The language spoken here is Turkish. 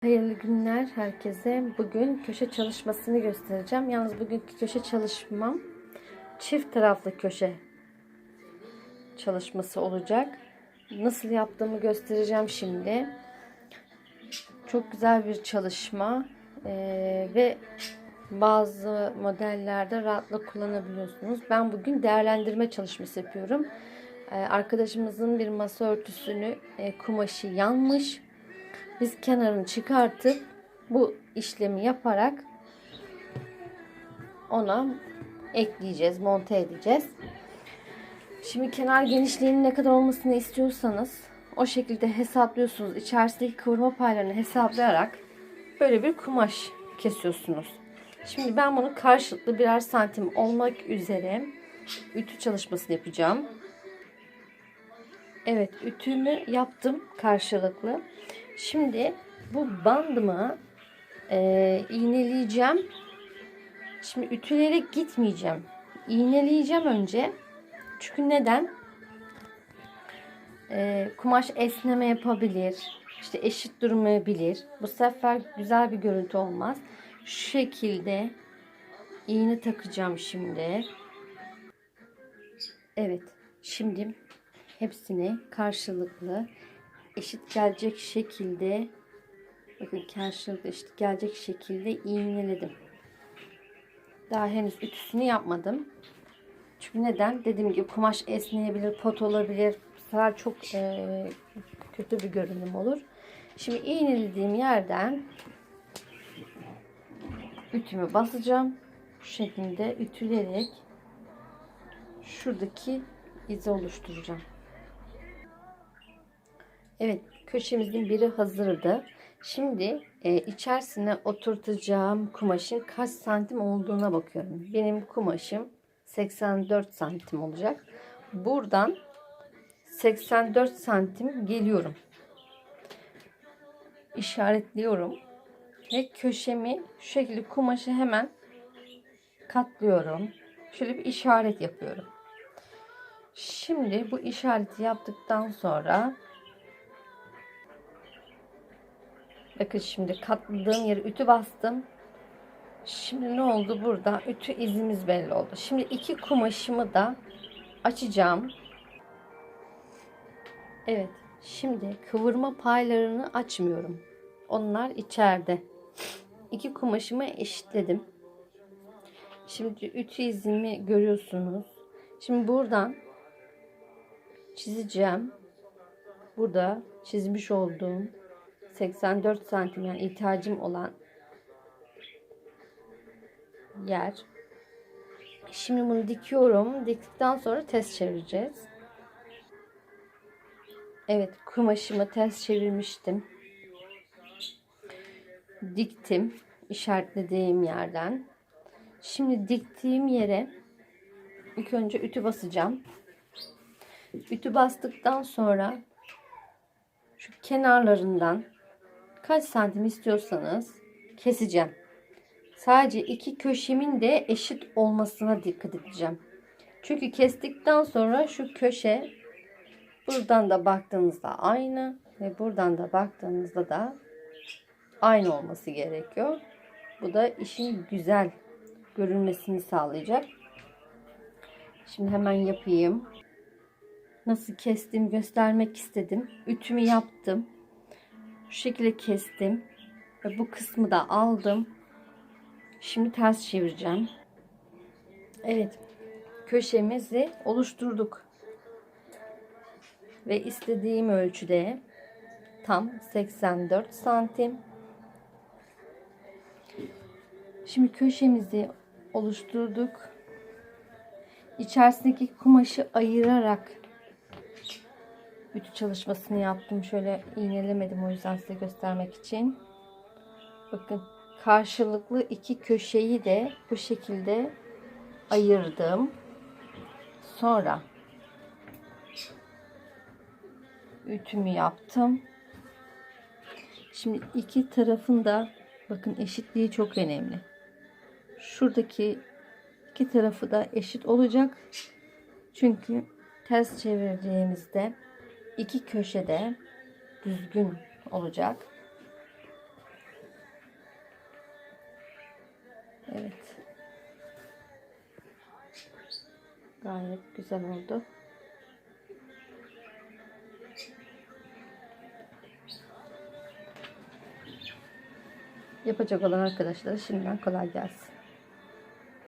Hayırlı günler herkese. Bugün köşe çalışmasını göstereceğim. Yalnız bugünkü köşe çalışmam çift taraflı köşe çalışması olacak. Nasıl yaptığımı göstereceğim şimdi. Çok güzel bir çalışma Ee, ve bazı modellerde rahatlıkla kullanabiliyorsunuz. Ben bugün değerlendirme çalışması yapıyorum. Ee, arkadaşımızın bir masa örtüsünü e, kumaşı yanmış. Biz kenarını çıkartıp bu işlemi yaparak ona ekleyeceğiz, monte edeceğiz. Şimdi kenar genişliğinin ne kadar olmasını istiyorsanız o şekilde hesaplıyorsunuz. İçerisindeki kıvırma paylarını hesaplayarak böyle bir kumaş kesiyorsunuz. Şimdi ben bunu karşılıklı birer santim olmak üzere ütü çalışmasını yapacağım. Evet ütümü yaptım karşılıklı. Şimdi bu bandımı e, iğneleyeceğim. Şimdi ütülerek gitmeyeceğim. İğneleyeceğim önce. Çünkü neden? E, kumaş esneme yapabilir. İşte eşit durmayabilir. Bu sefer güzel bir görüntü olmaz. Şu şekilde iğne takacağım şimdi. Evet. Şimdi hepsini karşılıklı eşit gelecek şekilde bakın karşılıklı eşit gelecek şekilde iğneledim. Daha henüz ütüsünü yapmadım. Çünkü neden? Dediğim gibi kumaş esneyebilir, pot olabilir. Bu sefer çok e, kötü bir görünüm olur. Şimdi iğnelediğim yerden ütümü basacağım. Bu şekilde ütüleyerek şuradaki izi oluşturacağım. Evet köşemizin biri hazırdı. Şimdi e, içerisine oturtacağım kumaşın kaç santim olduğuna bakıyorum. Benim kumaşım 84 santim olacak. Buradan 84 santim geliyorum. İşaretliyorum. Ve köşemi şu şekilde kumaşı hemen katlıyorum. Şöyle bir işaret yapıyorum. Şimdi bu işareti yaptıktan sonra Bakın şimdi katladığım yere ütü bastım. Şimdi ne oldu burada? Ütü izimiz belli oldu. Şimdi iki kumaşımı da açacağım. Evet. Şimdi kıvırma paylarını açmıyorum. Onlar içeride. İki kumaşımı eşitledim. Şimdi ütü izimi görüyorsunuz. Şimdi buradan çizeceğim. Burada çizmiş olduğum 84 santim yani ihtiyacım olan yer. Şimdi bunu dikiyorum. Diktikten sonra ters çevireceğiz. Evet kumaşımı ters çevirmiştim. Diktim işaretlediğim yerden. Şimdi diktiğim yere ilk önce ütü basacağım. Ütü bastıktan sonra şu kenarlarından kaç santim istiyorsanız keseceğim. Sadece iki köşemin de eşit olmasına dikkat edeceğim. Çünkü kestikten sonra şu köşe buradan da baktığınızda aynı ve buradan da baktığınızda da aynı olması gerekiyor. Bu da işin güzel görünmesini sağlayacak. Şimdi hemen yapayım. Nasıl kestiğimi göstermek istedim. Ütümü yaptım. Şu şekilde kestim. Ve bu kısmı da aldım. Şimdi ters çevireceğim. Evet. Köşemizi oluşturduk. Ve istediğim ölçüde tam 84 santim. Şimdi köşemizi oluşturduk. İçerisindeki kumaşı ayırarak ütü çalışmasını yaptım. Şöyle iğnelemedim o yüzden size göstermek için. Bakın karşılıklı iki köşeyi de bu şekilde ayırdım. Sonra ütümü yaptım. Şimdi iki tarafında bakın eşitliği çok önemli. Şuradaki iki tarafı da eşit olacak. Çünkü ters çevirdiğimizde iki köşede düzgün olacak. Evet. Gayet güzel oldu. Yapacak olan arkadaşlara şimdiden kolay gelsin.